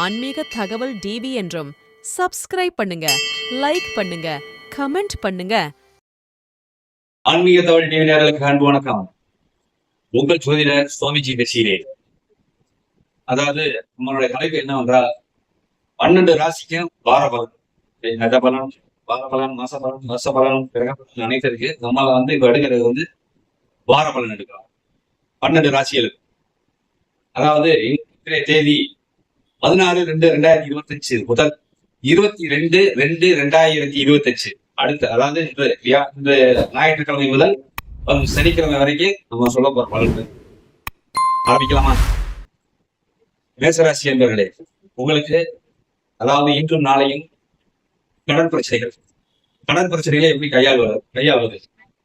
ஆன்மீக தகவல் டிவி என்றும் சப்ஸ்கிரைப் பண்ணுங்க லைக் பண்ணுங்க கமெண்ட் பண்ணுங்க. ஆன்மீக தகவல் டிவி நேரலுக்கு அன்பு வணக்கம். உங்கள் ஜோதிடர் சுவாமிஜி பேசுகிறேன். அதாவது நம்மளுடைய தலைப்பு என்னவென்றால் பன்னெண்டு ராசிக்கும் வார பலன். கத பலன் வார பலன் மாச பலன் பலன் அனைத்து இருக்கு நம்மள வந்து இப்ப எடுக்கிறது வந்து வார பலன் எடுக்கலாம். பன்னெண்டு ராசிகளுக்கு. அதாவது இன்றைய தேதி பதினாறு ரெண்டு ரெண்டாயிரத்தி இருபத்தஞ்சு முதல் இருபத்தி ரெண்டு ரெண்டு ரெண்டாயிரத்தி இருபத்தஞ்சு. அடுத்து அதாவது இந்த ஞாயிற்றுக்கிழமை முதல் சனிக்கிழமை வரைக்கும் நம்ம சொல்ல போற பலன்கள் ஆரம்பிக்கலாமா? மேசராசி என்பவர்களே உங்களுக்கு அதாவது இன்றும் நாளையும் கடன் பிரச்சனைகள். கடன் பிரச்சனைகளை எப்படி கையாள்வது கையாள்வது?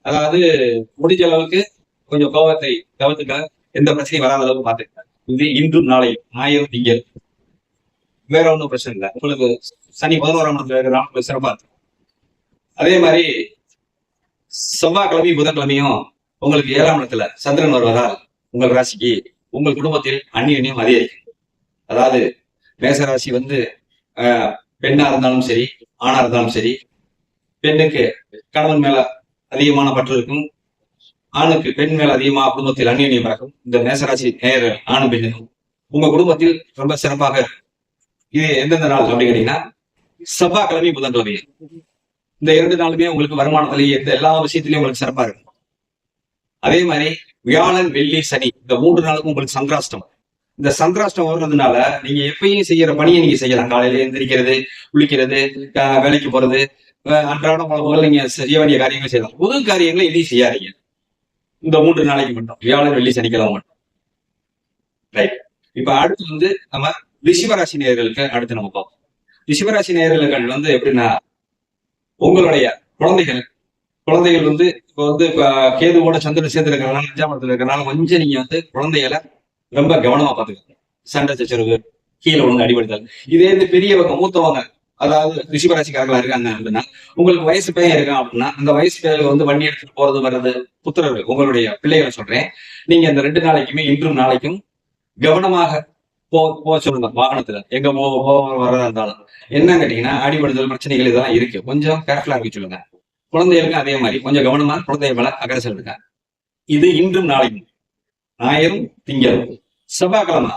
அதாவது முடிஞ்ச அளவுக்கு கொஞ்சம் கோபத்தை கவத்துக்க எந்த பிரச்சனையும் வராத அளவுக்கு பார்த்துக்க இது இன்றும் நாளையும் ஞாயிறு திங்கள். வேற ஒன்றும் பிரச்சனை இல்லை. உங்களுக்கு சனி பதினோராம் இடத்துல இருக்கிற சிறப்பா இருக்கும். அதே மாதிரி செவ்வாய்க்கிழமையும் புதன்கிழமையும் உங்களுக்கு ஏழாம் இடத்துல சந்திரன் வருவதால் உங்கள் ராசிக்கு உங்கள் குடும்பத்தில் அந்நியனையும் அதிகரிக்கும். அதாவது மேசராசி வந்து ஆஹ், பெண்ணா இருந்தாலும் சரி ஆணா இருந்தாலும் சரி பெண்ணுக்கு கணவன் மேல அதிகமான பற்று இருக்கும். ஆணுக்கு பெண் மேல அதிகமா குடும்பத்தில் அந்நியனியம் பிறக்கும். இந்த மேசராசி நேர ஆணும் பெண்ணுக்கும் உங்க குடும்பத்தில் ரொம்ப சிறப்பாக இது எந்தெந்த நாள் அப்படின்னு கேட்டீங்கன்னா செவ்வாய்க்கிழமை புதன்கிழமை இந்த இரண்டு நாளுமே உங்களுக்கு வருமானத்திலேயே எந்த எல்லா விஷயத்திலையும் உங்களுக்கு சிறப்பா இருக்கும். அதே மாதிரி வியாழன் வெள்ளி சனி இந்த மூன்று நாளுக்கும் உங்களுக்கு சந்திராஷ்டம் இந்த சந்திராஷ்டம் வர்றதுனால நீங்க எப்பயும் செய்யற பணியை நீங்க செய்யலாம். காலையில எந்திரிக்கிறது குளிக்கிறது வேலைக்கு போறது அன்றாட அன்றாடம் பல நீங்க செய்ய வேண்டிய காரியங்கள் செய்யலாம். புது காரியங்களை எதையும் செய்யாதீங்க. இந்த மூன்று நாளைக்கு மட்டும் வியாழன் வெள்ளி சனிக்கிழமை மட்டும். ரைட் இப்ப அடுத்து வந்து நம்ம ரிஷிவராசி நேயர்களுக்கு அடுத்து நம்ம பார்ப்போம். ரிஷிவராசி நேயர்களுக்கு வந்து எப்படின்னா உங்களுடைய குழந்தைகள் குழந்தைகள் வந்து இப்போ வந்து கேதுவோட சந்திரன் சேர்ந்து இருக்கிறனால அஞ்சாம் இடத்துல இருக்கிறனால கொஞ்சம் நீங்க வந்து குழந்தைகளை ரொம்ப கவனமா பாத்துக்கலாம் சண்டை சச்சரவு கீழே ஒழுங்கு அடிபடுதல். இதே இது பெரியவங்க மூத்தவங்க அதாவது ரிஷிபராசிக்காரர்களா இருக்காங்க அப்படின்னா உங்களுக்கு வயசு பையன் இருக்கான் அப்படின்னா அந்த வயசு பையன் வந்து வண்டி எடுத்துட்டு போறது வர்றது புத்திரர்கள் உங்களுடைய பிள்ளைகளை சொல்றேன். நீங்க இந்த ரெண்டு நாளைக்குமே இன்றும் நாளைக்கும் கவனமாக போ போக சொல்லுங்க வாகனத்துல. எங்க போ போக வர்றதா இருந்தாலும். என்ன கேட்டீங்கன்னா அடிபடுதல் பிரச்சனைகள் இதெல்லாம் இருக்கு. கொஞ்சம் கேர்ஃபுல்லா இருக்க சொல்லுங்க. குழந்தைகளுக்கும் அதே மாதிரி. கொஞ்சம் கவனமா குழந்தைய மேல அக்கறை செலுத்துங்க இது இன்றும் நாளையும். ஞாயிறும் திங்கள். செவ்வாய்க்கிழமை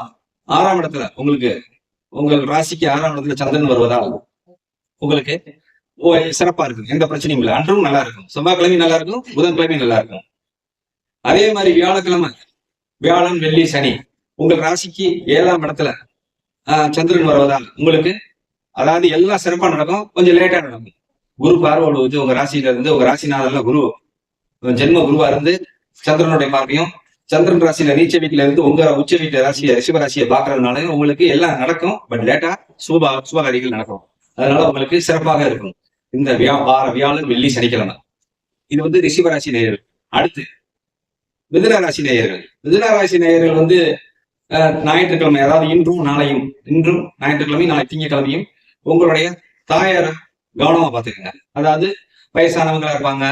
ஆறாம் இடத்துல உங்களுக்கு உங்கள் ராசிக்கு ஆறாம் இடத்துல சந்திரன் வருவதால் உங்களுக்கு ஓ, சிறப்பா இருக்கும். எந்த பிரச்சனையும் இல்லை. அன்றும் நல்லா இருக்கும். செவ்வாய்க்கிழமையும் நல்லா இருக்கும். புதன்கிழமையும் நல்லா இருக்கும். அதே மாதிரி வியாழக்கிழமை. வியாழன் வெள்ளி சனி. உங்கள் ராசிக்கு ஏழாம் இடத்துல ஆஹ், சந்திரன் வருவதால் உங்களுக்கு அதாவது எல்லாம் சிறப்பா நடக்கும் கொஞ்சம் லேட்டா நடக்கும். குரு பார்வோடு வந்து உங்க ராசியில இருந்து உங்க ராசிநாதர்ல குரு ஜென்ம குருவா இருந்து சந்திரனுடைய பார்வையும் சந்திரன் ராசியில நீச்ச வீட்டுல இருந்து உங்க உச்ச வீட்டு ராசியை ரிஷப பார்க்கறதுனால பாக்குறதுனால உங்களுக்கு எல்லாம் நடக்கும் பட் லேட்டா சுப சுபகாரிகள் நடக்கும். அதனால உங்களுக்கு சிறப்பாக இருக்கும். இந்த வியா வார வியாழன் வெள்ளி சனிக்கிழமை. இது வந்து ரிஷிவராசி நேயர்கள். அடுத்து மிதுன ராசி நேயர்கள். மிதுன ராசி நேயர்கள் வந்து ஞாயிற்றுக்கிழமை அதாவது இன்றும் நாளையும் இன்றும் ஞாயிற்றுக்கிழமை நாளை திங்கக்கிழமையும் உங்களுடைய தாயார கவனமா பாத்துக்கங்க அதாவது வயசானவங்களா இருப்பாங்க.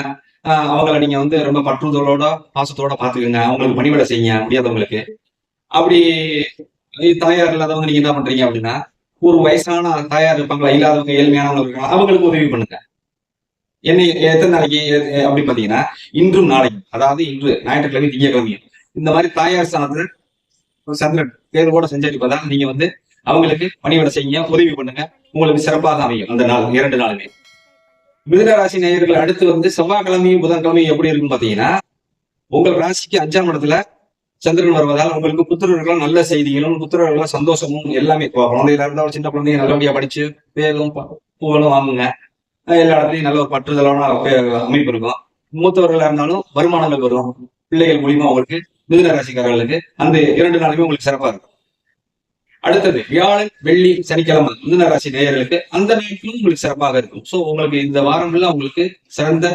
அவங்கள நீங்க வந்து ரொம்ப பற்றுதலோட பாசத்தோட பாத்துக்கோங்க அவங்களுக்கு பணிவிட செய்யுங்க முடியாதவங்களுக்கு. அப்படி தாயார் இல்லாதவங்க நீங்க என்ன பண்றீங்க அப்படின்னா ஒரு வயசான தாயார் இருப்பாங்களா இல்லாதவங்க ஏழ்மையானவங்க இருக்காங்களா அவங்களுக்கு உதவி பண்ணுங்க. என்ன எத்தனை நாளைக்கு எ- அப்படி பாத்தீங்கன்னா இன்றும் நாளைக்கும் அதாவது இன்று ஞாயிற்றுக்கிழமை திங்கக்கிழமையும் இந்த மாதிரி தாயார் சார்ந்த சந்திரன் தேர்வோட சஞ்சரிப்பதால் நீங்க வந்து அவங்களுக்கு பணிவிட செய்யுங்க உதவி பண்ணுங்க. உங்களுக்கு சிறப்பாக அமையும் அந்த நாள் இரண்டு நாளுமே. மிதுன ராசி நேயர்கள் அடுத்து வந்து செவ்வாய்க்கிழமையும் புதன்கிழமையும் எப்படி இருக்குன்னு பாத்தீங்கன்னா உங்கள் ராசிக்கு அஞ்சாம் இடத்துல சந்திரன் வருவதால் உங்களுக்கு புத்திரர்களும் நல்ல செய்திகளும் புத்திரர்களும் சந்தோஷமும் எல்லாமே. இப்போ குழந்தைகளா இருந்தாலும் சின்ன குழந்தைங்க நல்லபடியா படிச்சு பேரும் ப- புகழும் வாங்குங்க. எல்லா இடத்துலயும் நல்ல ஒரு பற்றுதலான அமைப்பு இருக்கும். மூத்தவர்களா இருந்தாலும் வருமானங்கள் வரும். பிள்ளைகள் மூலியமா உங்களுக்கு மிதுன ராசிக்காரர்களுக்கு அந்த இரண்டு நாளுமே உங்களுக்கு சிறப்பா இருக்கும். அடுத்தது வியாழன் வெள்ளி சனிக்கிழமை மிதுன ராசி நேயர்களுக்கு அந்த நேரத்திலும் உங்களுக்கு சிறப்பாக இருக்கும். சோ உங்களுக்கு இந்த வாரம்ல உங்களுக்கு சிறந்த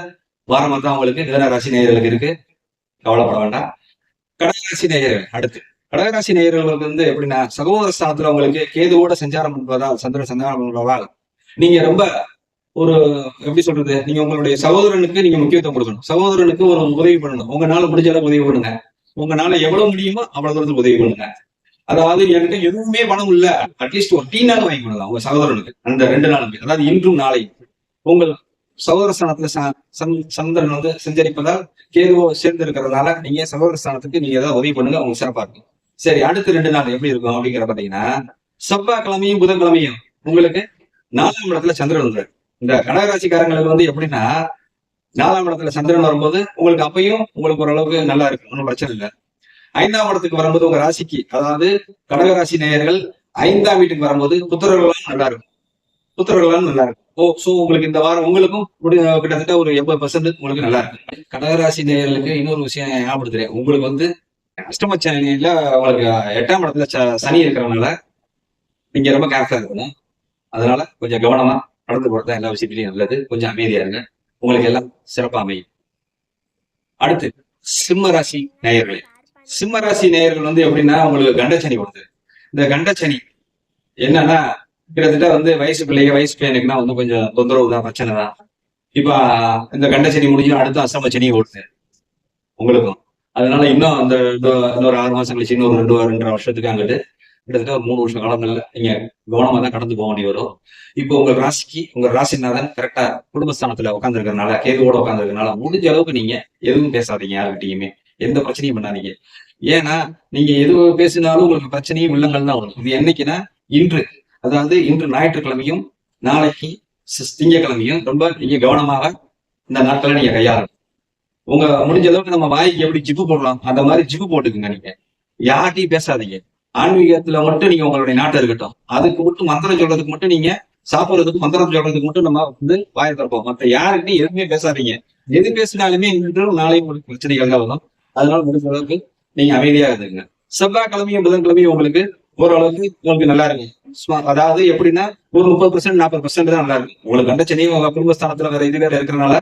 வாரமா தான் உங்களுக்கு மிதுன ராசி நேயர்களுக்கு இருக்கு. கவலைப்பட வேண்டாம். கடகராசி நேயர்கள் அடுத்து. கடகராசி நேயர்களுக்கு வந்து எப்படின்னா சகோதர ஸ்தானத்துல உங்களுக்கு கேதுவோட சஞ்சாரம் பண்ணுவதால் சந்திர சஞ்சாரம் பண்ணுவதால் நீங்க ரொம்ப ஒரு எப்படி சொல்றது நீங்க உங்களுடைய சகோதரனுக்கு நீங்க முக்கியத்துவம் கொடுக்கணும். சகோதரனுக்கு ஒரு உதவி பண்ணணும். உங்களால முடிஞ்ச அளவுக்கு உதவி பண்ணுங்க. உங்களால எவ்வளவு முடியுமோ அவ்வளவு தூரத்துக்கு உதவி பண்ணுங்க. அதாவது என்கிட்ட எதுவுமே பணம் இல்ல. அட்லீஸ்ட் ஒரு டீனாலும் வாங்கி கொடுக்கலாம் உங்க சகோதரனுக்கு. அந்த ரெண்டு நாளுக்கு அதாவது இன்றும் நாளை உங்கள் சகோதர ஸ்தானத்துல ச- சந்திரன் வந்து சஞ்சரிப்பதால் கேதுவோ சேர்ந்து இருக்கிறதுனால நீங்க சகோதர ஸ்தானத்துக்கு நீங்க ஏதாவது உதவி பண்ணுங்க. அவங்க சிறப்பா இருக்கும். சரி அடுத்த ரெண்டு நாள் எப்படி இருக்கும் அப்படிங்கிற பாத்தீங்கன்னா செவ்வாய்க்கிழமையும் புதன்கிழமையும் உங்களுக்கு நாலாம் இடத்துல சந்திரன் வந்துரு இந்த கடகராசிக்காரங்களுக்கு வந்து எப்படின்னா நாலாம் இடத்துல சந்திரன் வரும்போது உங்களுக்கு அப்பயும் உங்களுக்கு ஓரளவுக்கு நல்லா இருக்கு ஒன்றும் பிரச்சனை இல்லை. ஐந்தாம் இடத்துக்கு வரும்போது உங்க ராசிக்கு அதாவது கடகராசி நேயர்கள் ஐந்தாம் வீட்டுக்கு வரும்போது புத்திரர்களாம் நல்லா இருக்கும். புத்திரர்களாம் நல்லா இருக்கும். ஓ ஸோ உங்களுக்கு இந்த வாரம் உங்களுக்கும் கிட்டத்தட்ட ஒரு எண்பது பர்சன்ட் உங்களுக்கு நல்லா இருக்கு கடகராசி நேயர்களுக்கு இன்னொரு விஷயம் ஞாபகப்படுத்துறேன். உங்களுக்கு வந்து அஷ்டம சனியில உங்களுக்கு எட்டாம் இடத்துல ச- சனி இருக்கிறதுனால நீங்க ரொம்ப கேர்ஃபுல்லா இருக்கணும். அதனால கொஞ்சம் கவனமா நடந்து போறது எல்லா விஷயத்திலையும் நல்லது. கொஞ்சம் அமைதியா இருங்க. உங்களுக்கு எல்லாம் சிறப்பாக அமையும். அடுத்து சிம்ம ராசி நேயர்களே. சிம்ம ராசி நேயர்கள் வந்து எப்படின்னா உங்களுக்கு கண்டச்சனி வருது. இந்த கண்டச்சனி என்னன்னா கிட்டத்தட்ட வந்து வயசு பிள்ளைங்க வயசு பையனுக்குன்னா வந்து கொஞ்சம் தொந்தரவு தான் பிரச்சனை தான். இப்ப இந்த கண்டச்சனி முடிஞ்சு அடுத்து அசம்ப சனி ஓடுது. உங்களுக்கும். அதனால இன்னும் அந்த இன்னொரு ஆறு மாசம் கழிச்சு இன்னொரு ரெண்டு ரெண்டரை வருஷத்துக்கு அங்கிட்டு கிட்டத்தட்ட ஒரு மூணு வருஷம் காலங்கள்ல நீங்க கவனமா தான் கடந்து போக வேண்டி வரும். இப்போ உங்க ராசிக்கு உங்க ராசிநாதன் கரெக்டா குடும்பஸ்தானத்துல உட்காந்துருக்கறனால கேதுவோட உட்காந்துருக்கனால முடிஞ்ச அளவுக்கு நீங்க எதுவும் பேசாதீங்க யாருக்கிட்டையுமே எந்த பிரச்சனையும் பண்ணாதீங்க. ஏன்னா நீங்க எது பேசினாலும் உங்களுக்கு பிரச்சனையும் இல்லங்கள் தான் வரும். இது என்னைக்குன்னா இன்று. அதாவது இன்று ஞாயிற்றுக்கிழமையும் நாளைக்கு திங்கக்கிழமையும் திங்கட்கிழமையும் ரொம்ப நீங்க கவனமாக இந்த நாட்களை நீங்க கையாளணும். உங்க முடிஞ்ச அளவுக்கு நம்ம வாய்க்கு எப்படி ஜிப்பு போடலாம்? அந்த மாதிரி ஜிப்பு போட்டுக்குங்க நீங்க. யார்கிட்டையும் பேசாதீங்க. ஆன்மீகத்துல மட்டும் நீங்க உங்களுடைய நாட்டை இருக்கட்டும். அதுக்கு மட்டும் மந்திரம் சொல்றதுக்கு மட்டும் நீங்க சாப்பிடுறதுக்கு மந்திரம் சொல்றதுக்கு மட்டும் நம்ம வந்து வாய திறப்போம். மற்ற யாருக்கிட்டையும் எதுவுமே பேசாதீங்க. எது பேசினாலுமே இன்றும் நாளையும் உங்களுக்கு பிரச்சனைகள் தான் வரும். அதனால முடிஞ்ச அளவுக்கு நீங்க அமைதியா இருந்துங்க. செவ்வாய்க்கிழமையும் புதன்கிழமையும் உங்களுக்கு ஓரளவுக்கு உங்களுக்கு நல்லா இருக்கு சும்மா- அதாவது எப்படின்னா ஒரு முப்பது பர்சன்ட் நாற்பது பர்சன்ட் தான் நல்லா இருக்கு உங்களுக்கு கண்டச்சனையும் உங்க குடும்பஸ்தானத்துல வேற இது வேற இருக்கிறனால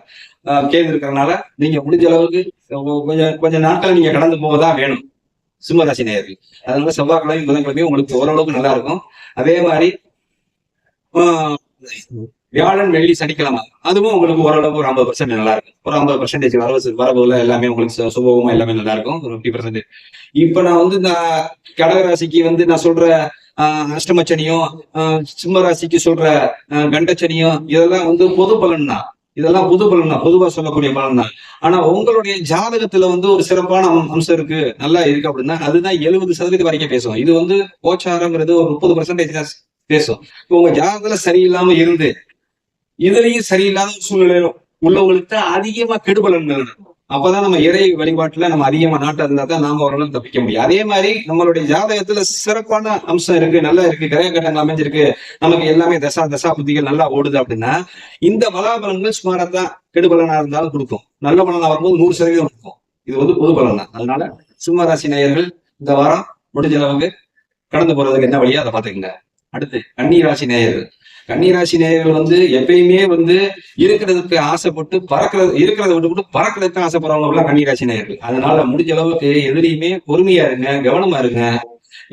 கேள்வி இருக்கிறனால நீங்க முடிஞ்ச அளவுக்கு கொஞ்சம் கொஞ்சம் நாட்கள் நீங்க கடந்து போகதான் வேணும். சிம்மராசி நேயர்கள் அதனால செவ்வாய்க்கிழமை புதன்கிழமையும் உங்களுக்கு ஓரளவுக்கு நல்லா இருக்கும். அதே மாதிரி வியாழன் வெள்ளி சனிக்கிழமை அதுவும் உங்களுக்கு ஓரளவுக்கு ஒரு ஐம்பது பர்சன்ட் நல்லா இருக்கும். ஒரு ஐம்பது பர்சன்டேஜ் வரவு வரவுல எல்லாமே உங்களுக்கு சுபகமா எல்லாமே நல்லா இருக்கும். ஒரு ஃபிஃப்டி பர்சன்டேஜ் இப்ப நான் வந்து நான் கடகராசிக்கு வந்து நான் சொல்ற ஆஹ், அஷ்டமச்சனியும் ஆஹ், சிம்ம ராசிக்கு சொல்ற கண்டச்சனியும் இதெல்லாம் வந்து பொது பலன் தான். இதெல்லாம் புது பலன் தான் பொதுவா சொல்லக்கூடிய பலன் தான் ஆனா உங்களுடைய ஜாதகத்துல வந்து ஒரு சிறப்பான அம்- அம்சம் இருக்கு. நல்லா இருக்கு அப்படின்னா அதுதான் எழுபது சதவீதம் வரைக்கும் பேசும். இது வந்து கோச்சாரங்கிறது ஒரு முப்பது பர்சன்டேஜ் தான் பேசும். இப்போ உங்க ஜாதகத்துல சரியில்லாம இருந்து இதுலயும் சரியில்லாத சூழ்நிலையும் உள்ளவங்களுக்கு அதிகமா கெடுபலன் இருக்கும். அப்பதான் நம்ம இறை வழிபாட்டுல நம்ம அதிகமா நாட்டா இருந்தா தான் நாம ஓரளவுக்கு தப்பிக்க முடியும். அதே மாதிரி நம்மளுடைய ஜாதகத்துல சிறப்பான அம்சம் இருக்கு நல்லா இருக்கு கிரக கட்டங்கள் அமைஞ்சிருக்கு நமக்கு எல்லாமே தசா தசா புத்திகள் நல்லா ஓடுது அப்படின்னா இந்த பலாபலன்கள் சுமாரா தான் கெடுபலனா இருந்தாலும் கொடுக்கும். நல்ல பலனா வரும்போது நூறு சதவீதம் கொடுக்கும். இது வந்து பொது பலன் தான். அதனால சிம்மராசி நேயர்கள் இந்த வாரம் முடிஞ்ச அளவுக்கு கடந்து போறதுக்கு என்ன வழியோ அதை பாத்துக்கங்க அடுத்து கன்னி ராசி நேயர்கள். கன்னிராசி நேயர்கள் வந்து எப்பயுமே வந்து இருக்கிறதுக்கு ஆசைப்பட்டு பறக்கிறது இருக்கிறத விட்டு பறக்கிறதுக்கு ஆசைப்படுறவங்க கன்னிராசி நேயர்கள். அதனால முடிஞ்ச அளவுக்கு எதிரியுமே பொறுமையா இருங்க கவனமா இருங்க.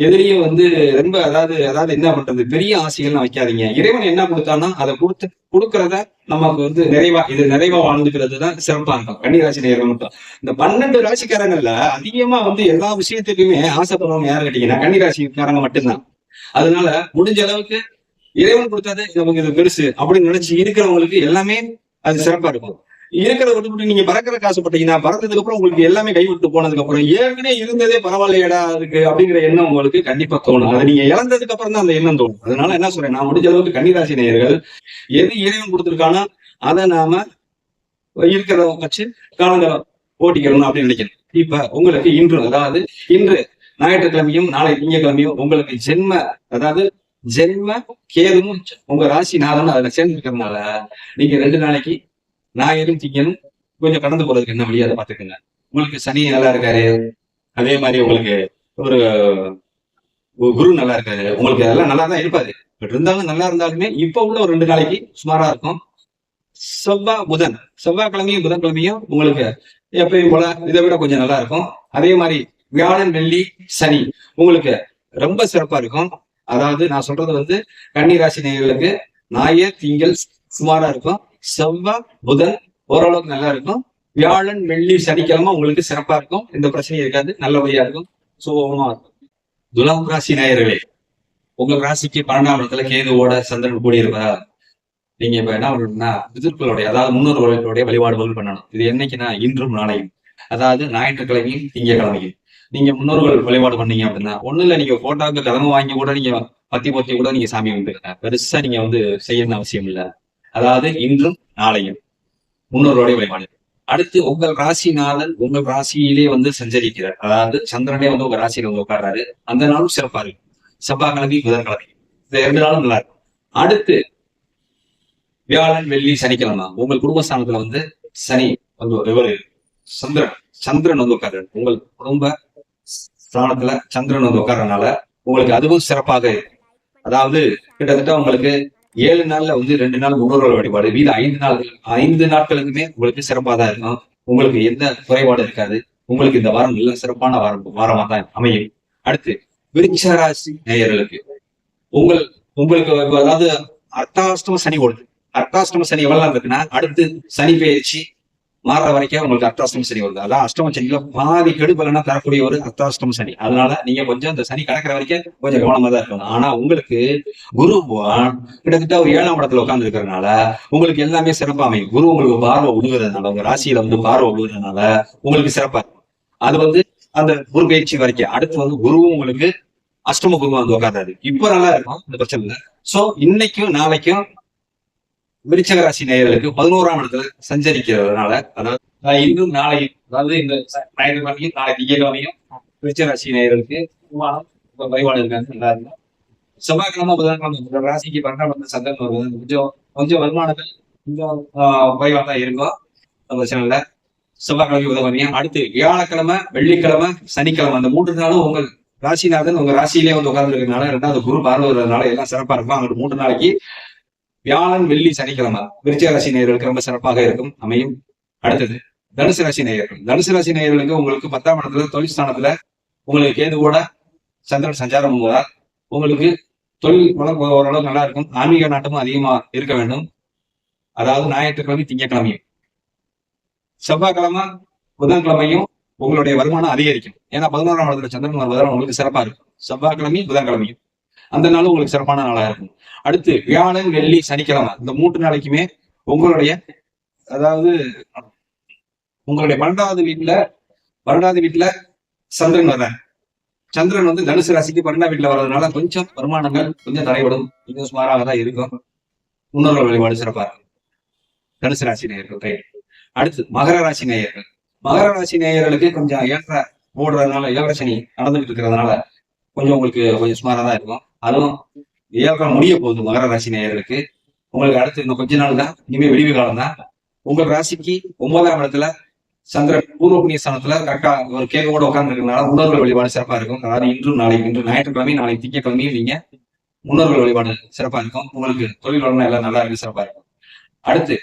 எதிரியும் வந்து ரொம்ப அதாவது அதாவது என்ன பண்றது? பெரிய ஆசைகள்லாம் வைக்காதீங்க. இறைவன் என்ன கொடுத்தானோ அதை கொடுத்து கொடுக்கறத நமக்கு வந்து நிறைவா இது நிறைவா வாழ்ந்துக்கிறது தான் சிறப்பா இருக்கும். கன்னிராசி நேரம் மட்டும். இந்த பன்னெண்டு ராசிக்காரங்கள்ல அதிகமா வந்து எல்லா விஷயத்துக்குமே ஆசைப்படுறவங்க யாரு கேட்டீங்கன்னா கன்னிராசிக்காரங்க மட்டும்தான். அதனால முடிஞ்ச அளவுக்கு இறைவன் கொடுத்தது நமக்கு இது பெருசு அப்படின்னு நினைச்சு இருக்கிறவங்களுக்கு எல்லாமே அது சிறப்பா இருக்கும். இருக்கிறத விட்டு நீங்க பறக்கிற காசு பட்டீங்கன்னா பறந்ததுக்கு அப்புறம் உங்களுக்கு எல்லாமே கைவிட்டு போனதுக்கு அப்புறம் ஏற்கனவே இருந்ததே பரவாயில்லையடா இருக்கு அப்படிங்கிற எண்ணம் உங்களுக்கு கண்டிப்பா தோணும். அது நீங்க இழந்ததுக்கு அப்புறம் தான் அந்த எண்ணம் தோணும். அதனால என்ன சொல்றேன் நான் முடிஞ்ச அளவுக்கு கன்னிராசி நேயர்கள் எது இறைவன் கொடுத்துருக்கானோ அதை நாம இருக்கிறத வச்சு காலங்களை ஓட்டிக்கணும் அப்படின்னு நினைக்கிறேன் இப்ப உங்களுக்கு இன்று அதாவது இன்று ஞாயிற்றுக்கிழமையும் நாளை திங்கக்கிழமையும் உங்களுக்கு ஜென்ம அதாவது ஜென்ம கேதுவும் உங்க ராசி நாதனும் அதுல சேர்ந்துருக்கிறதுனால நீங்க ரெண்டு நாளைக்கு ஞாயிறும் திங்கனும் கொஞ்சம் கடந்து போறதுக்கு என்ன வழி? அதை பாத்துக்கோங்க உங்களுக்கு சனி நல்லா இருக்காரு. அதே மாதிரி உங்களுக்கு ஒரு குரு நல்லா இருக்காரு. உங்களுக்கு அதெல்லாம் நல்லா தான் இருப்பாரு. பட் இருந்தாலும் நல்லா இருந்தாலுமே இப்ப உள்ள ஒரு ரெண்டு நாளைக்கு சுமாரா இருக்கும். செவ்வாய் புதன். செவ்வாய்க்கிழமையும் புதன்கிழமையும் உங்களுக்கு எப்பயும் போல இதை விட கொஞ்சம் நல்லா இருக்கும். அதே மாதிரி வியாழன் வெள்ளி சனி. உங்களுக்கு ரொம்ப சிறப்பா இருக்கும். அதாவது நான் சொல்றது வந்து கன்னிராசி நேர்களுக்கு ஞாயிறு திங்கள் சுமாரா இருக்கும். செவ்வாய் புதன் ஓரளவுக்கு நல்லா இருக்கும். வியாழன் வெள்ளி சனிக்கிழமை உங்களுக்கு சிறப்பா இருக்கும். எந்த பிரச்சனையும் இருக்காது. நல்லபடியா இருக்கும். சுபமா இருக்கும். துலாம் ராசி நேயர்களே உங்க ராசிக்கு பன்னெண்டாம் இடத்துல கேதுவோட சந்திரன் கூடியிருப்பதா? நீங்க இப்ப என்ன பண்ணணும்னா பிதர்களுடைய அதாவது முன்னோர்களுடைய வழிபாடுகள் பண்ணணும். இது என்னைக்குன்னா இன்றும் நாளையும். அதாவது ஞாயிற்றுக்கிழமையும் திங்கக்கிழமையும். நீங்க முன்னோர்கள் வழிபாடு பண்ணீங்க அப்படின்னா ஒண்ணு இல்ல நீங்க போட்டோக்கு கிழமை வாங்கி கூட நீங்க பத்தி பொத்தி கூட நீங்க சாமி கும்பிட்டுருங்க பெருசா நீங்க வந்து செய்யணும்னு அவசியம் இல்ல. அதாவது இன்றும் நாளையும் முன்னோர்களுடைய வழிபாடு. அடுத்து உங்கள் ராசிநாதன் உங்கள் ராசியிலே வந்து சஞ்சரிக்கிறார். அதாவது சந்திரனே வந்து உங்க ராசியில வந்து உட்காடுறாரு அந்த நாளும் சிறப்பா இருக்கு செவ்வாய்க்கிழமை புதன்கிழமை. இந்த ரெண்டு நாளும் நல்லா இருக்கும். அடுத்து வியாழன் வெள்ளி சனிக்கிழமை. உங்கள் குடும்பஸ்தானத்துல வந்து சனி வந்து சந்திரன். சந்திரன் வந்து உட்காரு உங்கள் குடும்ப ஸ்தானத்துல சந்திரன் வந்து உட்கார்றதுனால உங்களுக்கு அதுவும் சிறப்பாக இருக்கும். அதாவது கிட்டத்தட்ட உங்களுக்கு ஏழு நாள்ல வந்து ரெண்டு நாள் முன்னோர்கள் வழிபாடு மீது ஐந்து நாள் ஐந்து நாட்களுக்குமே உங்களுக்கு சிறப்பாக தான் இருக்கும். உங்களுக்கு எந்த குறைபாடு இருக்காது. உங்களுக்கு இந்த வாரம் நல்ல சிறப்பான வாரம் வாரமா தான் அமையும். அடுத்து விருச்சராசி நேயர்களுக்கு. உங்கள் உங்களுக்கு அதாவது அர்த்தாஷ்டம சனி ஓடுது அர்த்தாஷ்டம சனி எவ்வளவு இருக்குன்னா அடுத்து சனி பயிற்சி மாற வரைக்கும் உங்களுக்கு அர்த்தாஷ்டம சனி வருது. அதான் அஷ்டம சனியில பாதி கெடுபலனா தரக்கூடிய ஒரு அர்த்தாஷ்டம சனி. அதனால நீங்க கொஞ்சம் இந்த சனி கடக்கிற வரைக்கும் கொஞ்சம் கவனமா தான் இருக்கணும். ஆனா உங்களுக்கு குரு கிட்டத்தட்ட ஒரு ஏழாம் இடத்துல உட்கார்ந்து இருக்கிறதுனால உங்களுக்கு எல்லாமே சிறப்பா அமையும். குரு உங்களுக்கு பார்வை விழுகிறதுனால உங்க ராசியில வந்து பார்வை விழுகிறதுனால உங்களுக்கு சிறப்பா இருக்கும். அது வந்து அந்த குரு பயிற்சி வரைக்கும். அடுத்து வந்து குருவும் உங்களுக்கு அஷ்டம குருவா வந்து உட்கார்றாரு. இப்ப நல்லா இருக்கும் இந்த பிரச்சனை இல்லை. சோ இன்னைக்கும் நாளைக்கும் விருச்சக ராசி நேயர்களுக்கு பதினோராம் இடத்துல சஞ்சரிக்கிறதுனால அதாவது இன்றும் நாளை அதாவது இந்த ஞாயிற்றுக்கிழமையும் நாளை திங்கட்கிழமையும் விருச்சக ராசி நேயர்களுக்கு விமானம் இப்ப வழிபாடு இருக்காங்க நல்லா இருக்கும் செவ்வாய்க்கிழமை புதன்கிழமை ராசிக்கு பன்னெண்டாம் இடத்துல சந்திரன் வருவது கொஞ்சம் கொஞ்சம் வருமானங்கள் கொஞ்சம் ஆஹ் தான் இருக்கும் அந்த பிரச்சனை இல்லை செவ்வாய்க்கிழமை புதன்கிழமையும் அடுத்து வியாழக்கிழமை வெள்ளிக்கிழமை சனிக்கிழமை அந்த மூன்று நாளும் உங்கள் ராசிநாதன் உங்க ராசியிலே வந்து உட்கார்ந்து இருக்கிறதுனால ரெண்டாவது குரு பார்வை எல்லாம் சிறப்பா இருக்கும். அங்கிட்டு மூன்று நாளைக்கு வியாழன் வெள்ளி சனிக்கிழமை. விருச்சிக ராசி நேயர்களுக்கு ரொம்ப சிறப்பாக இருக்கும். அமையும். அடுத்தது தனுசு ராசி நேயர்கள். தனுசு ராசி நேயர்களுக்கு உங்களுக்கு பத்தாம் இடத்துல தொழில் ஸ்தானத்துல உங்களுக்கு கேது கூட சந்திரன் சஞ்சாரம் போவதால் உங்களுக்கு தொழில் வளர்ப்பு ஓரளவு நல்லா இருக்கும். ஆன்மீக நாட்டமும் அதிகமா இருக்க வேண்டும். அதாவது ஞாயிற்றுக்கிழமை திங்கட்கிழமையும் செவ்வாய்க்கிழமை புதன்கிழமையும் உங்களுடைய வருமானம் அதிகரிக்கும். ஏன்னா பதினோராம் இடத்துல சந்திரன் வருவதால் உங்களுக்கு சிறப்பா இருக்கும். செவ்வாய்க்கிழமையும் புதன்கிழமையும். அந்த நாளும் உங்களுக்கு சிறப்பான நாளா இருக்கும். அடுத்து வியாழன் வெள்ளி சனிக்கிழமை. இந்த மூன்று நாளைக்குமே உங்களுடைய அதாவது உங்களுடைய பன்னெண்டாவது வீட்டுல பன்னெண்டாவது வீட்டுல சந்திரன் வர்றார். சந்திரன் வந்து தனுசு ராசிக்கு பன்னெண்டாம் வீட்டுல வர்றதுனால கொஞ்சம் வருமானங்கள் கொஞ்சம் தடைபடும். கொஞ்சம் சுமாராக தான் இருக்கும். முன்னோர்கள் வழிபாடு சிறப்பா இருக்கும். தனுசு ராசி நேயர்கள். அடுத்து மகர ராசி நேயர்கள். மகர ராசி நேயர்களுக்கு கொஞ்சம் ஏற்ற ஓடுறதுனால இளவரசனி நடந்துகிட்டு நடந்துட்டு இருக்கிறதுனால கொஞ்சம் உங்களுக்கு கொஞ்சம் சுமாரா தான் இருக்கும். அதுவும் ஏழரை முடிய போகுது மகர ராசி நேயர்களுக்கு. உங்களுக்கு அடுத்து இன்னும் கொஞ்ச நாள் தான் இனிமேல் விடிவு காலம் தான் உங்கள் ராசிக்கு ஒன்பதாம் இடத்துல சந்திர பூர்வ புண்ணிய ஸ்தானத்துல கரெக்டா ஒரு கேக்கோட கூட உட்கார்ந்து இருக்கிறனால முன்னோர்கள் வழிபாடு சிறப்பா இருக்கும். அதாவது இன்றும் நாளைக்கு இன்று ஞாயிற்றுக்கிழமை நாளைக்கு திங்கக்கிழமையும் நீங்க முன்னோர்கள் வழிபாடு சிறப்பா இருக்கும். உங்களுக்கு தொழில் வளம் எல்லாம் நல்லா இருக்கு சிறப்பா இருக்கும். அடுத்து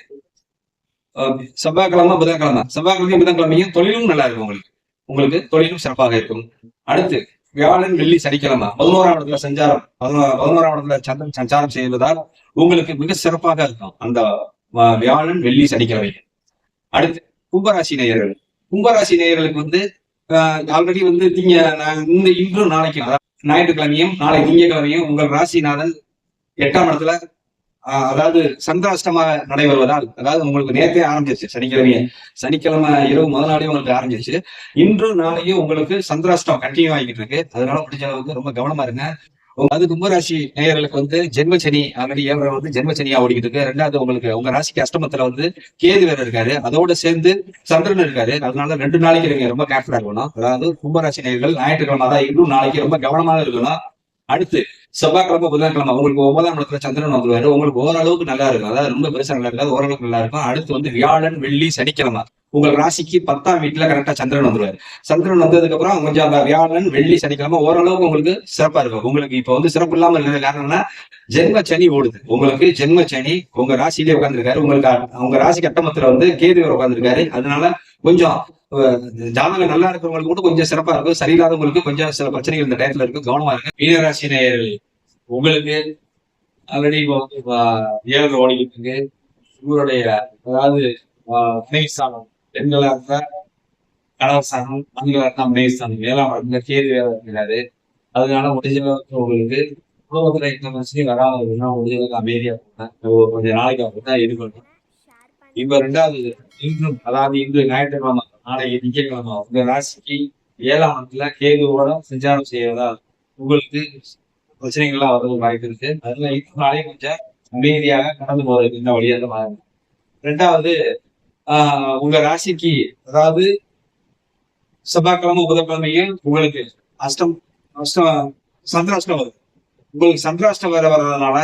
அஹ், செவ்வாய்க்கிழமை புதன்கிழமை. செவ்வாய்க்கிழமையும் புதன்கிழமையும் தொழிலும் நல்லா இருக்கும் உங்களுக்கு. உங்களுக்கு தொழிலும் சிறப்பாக இருக்கும். அடுத்து வியாழன் வெள்ளி சனிக்கிழமை. பதினோராம் இடத்துல சஞ்சாரம் பதினோராம் இடத்துல சந்திரன் சஞ்சாரம் செய்வதால் உங்களுக்கு மிக சிறப்பாக இருக்கும் அந்த வியாழன் வெள்ளி சனிக்கிழமை. அடுத்து கும்பராசி நேயர்கள். கும்பராசி நேயர்களுக்கு வந்து ஆல்ரெடி வந்து திங்க நான் இந்த இன்றும் நாளைக்கும் அதாவது ஞாயிற்றுக்கிழமையும் நாளை திங்கக்கிழமையும் உங்கள் ராசிநாதன் எட்டாம் இடத்துல அதாவது சந்திராஷ்டமா நடைபெறுவதால் அதாவது உங்களுக்கு நேரத்தே ஆரம்பிச்சிருச்சு சனிக்கிழமையே. சனிக்கிழமை இரவு முதல் நாளே உங்களுக்கு ஆரம்பிச்சிருச்சு இன்று நாளையும் உங்களுக்கு சந்திராஷ்டம் கண்டினியூ ஆகிட்டு இருக்கு. அதனால முடிஞ்ச அளவுக்கு ரொம்ப கவனமா இருங்க. அது கும்பராசி நேயர்களுக்கு வந்து ஜென்மச்சனி ஆல்ரெடி ஏழரை வந்து ஜென்மச்சனியா ஓடிக்கிட்டு இருக்கு. ரெண்டாவது உங்களுக்கு உங்க ராசிக்கு அஷ்டமத்துல வந்து கேது வேற இருக்காரு. அதோட சேர்ந்து சந்திரன் இருக்காரு. அதனால ரெண்டு நாளைக்கு நீங்க ரொம்ப கேர்ஃபுல்லா இருக்கணும். அதாவது கும்பராசி நேயர்கள் ஞாயிற்றுக்கிழமை தான். இன்னும் நாளைக்கு ரொம்ப கவனமாக இருக்கணும். அடுத்து செவ்வாய்க்கிழமை புதன்கிழமை உங்களுக்கு ஒன்பதாம் இடத்துல சந்திரன் வந்துருவாரு. உங்களுக்கு ஓரளவுக்கு நல்லா இருக்கும். அதாவது ரொம்ப பெருசாக நல்லா இருக்காது. ஓரளவுக்கு நல்லா இருக்கும். அடுத்து வந்து வியாழன் வெள்ளி சனிக்கிழமை. உங்கள் ராசிக்கு பத்தாம் வீட்டுல கரெக்டா சந்திரன் வந்துருவாரு. சந்திரன் வந்ததுக்கு அப்புறம் கொஞ்சம் அந்த வியாழன் வெள்ளி சனிக்கிழமை ஓரளவுக்கு உங்களுக்கு சிறப்பா இருக்கும். உங்களுக்கு இப்ப வந்து சிறப்பு இல்லாம இருக்கிற காரணம்னா ஜென்ம சனி ஓடுது. உங்களுக்கு ஜென்ம சனி உங்க ராசியிலே உட்காந்துருக்காரு உங்களுக்கு உங்க ராசி கட்டமத்துல வந்து கேதுவர் உட்காந்துருக்காரு அதனால கொஞ்சம் ஜாதகம் நல்லா இருக்கிறவங்களுக்கு மட்டும் கொஞ்சம் சிறப்பா இருக்கும். சரியில்லாதவங்களுக்கு கொஞ்சம் சில பிரச்சனைகள் இந்த டயத்துல இருக்கு. கவனமா இருக்கு மீனராசி நேயர்கள் உங்களுக்கு ஆல்ரெடி இப்போ வந்து ஏழரை ஓடிக்கிட்டு இருக்கு. உங்களுடைய அதாவது ஸ்தானம் பெண்களா இருந்தா கணவர் ஸ்தானம் ஆண்களா இருந்தா பிணைய ஸ்தானம் ஏழாம் இடத்துல கேது வேலை இருக்கிறாரு அதனால முடிஞ்ச உங்களுக்கு குடும்பத்துல இந்த பிரச்சனையும் வராம இருக்குன்னா அமைதியா போனேன் கொஞ்சம் நாளைக்கு அப்படிதான் இருக்கணும் இப்ப ரெண்டாவது இன்றும் அதாவது இன்று ஞாயிற்றுக்கிழமை நாளைக்கு திங்கட்கிழமை உங்க ராசிக்கு ஏழாம் இடத்துல கேதுவோட சஞ்சாரம் செய்யறதா உங்களுக்கு பிரச்சனைகள்லாம் வரது வாய்ப்பு இருக்கு. அதனால இன்னும் நாளே கொஞ்சம் அமைதியாக கடந்து போறதுக்கு இந்த வழியாக தான் ரெண்டாவது ஆஹ் உங்க ராசிக்கு அதாவது செவ்வாய்க்கிழமை புதன்கிழமையும் உங்களுக்கு அஷ்டம் அஷ்டம் சந்திராஷ்டம் வருது. உங்களுக்கு சந்திராஷ்டம் வேற வர்றதுனால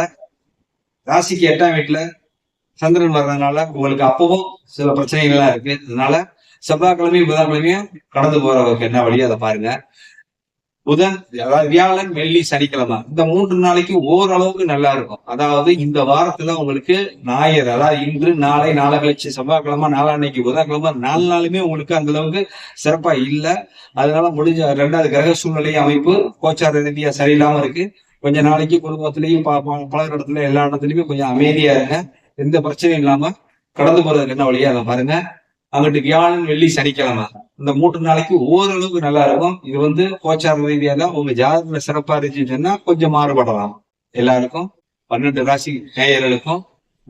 ராசிக்கு எட்டாம் வீட்டுல சந்திரன் வர்றதுனால உங்களுக்கு அப்பவும் சில பிரச்சனைகள்லாம் இருக்கு. அதனால செவ்வாய்க்கிழமையும் புதன்கிழமையும் கடந்து போறவருக்கு என்ன வழியோ அதை பாருங்க. புதன் அதாவது வியாழன் வெள்ளி சனிக்கிழமை. இந்த மூன்று நாளைக்கு ஓரளவுக்கு நல்லா இருக்கும். அதாவது இந்த வாரத்துல உங்களுக்கு ஞாயிறு அதாவது இன்று நாளை நாளை கழிச்சு செவ்வாய்க்கிழமை நாளான்னைக்கு புதன்கிழமை நாலு நாளுமே உங்களுக்கு அந்த அளவுக்கு சிறப்பா இல்லை. அதனால முடிஞ்ச ரெண்டாவது கிரக சூழ்நிலை அமைப்பு கோச்சார ரீதியா சரியில்லாம இருக்கு. கொஞ்ச நாளைக்கு குடும்பத்திலையும் ப- இடத்துல எல்லா இடத்துலயுமே கொஞ்சம் அமைதியா இருங்க. எந்த பிரச்சனையும் இல்லாம கடந்து போறதுக்கு என்ன வழியா அதை பாருங்க. அங்கிட்டு வியாழன் வெள்ளி சனிக்கிழமை. இந்த மூன்று நாளைக்கு ஓரளவுக்கு நல்லா இருக்கும். இது வந்து கோச்சார ரீதியா தான் உங்க ஜாதகத்துல சிறப்பா இருந்துச்சுன்னு சொன்னா கொஞ்சம் மாறுபடலாம். எல்லாருக்கும் பன்னெண்டு ராசி நேயர்களுக்கும்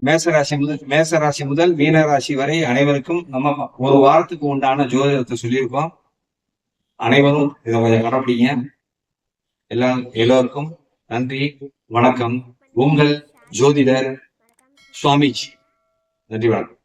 மேச ராசி முதல் மேச ராசி முதல் மீன ராசி வரை அனைவருக்கும் நம்ம ஒரு வாரத்துக்கு உண்டான ஜோதிடத்தை சொல்லியிருக்கோம். அனைவரும் இதை கொஞ்சம் கடைப்பிடிங்க. எல்லா எல்லோருக்கும் நன்றி வணக்கம். உங்கள் ஜோதிடர் சுவாமிஜி. நன்றி வணக்கம்.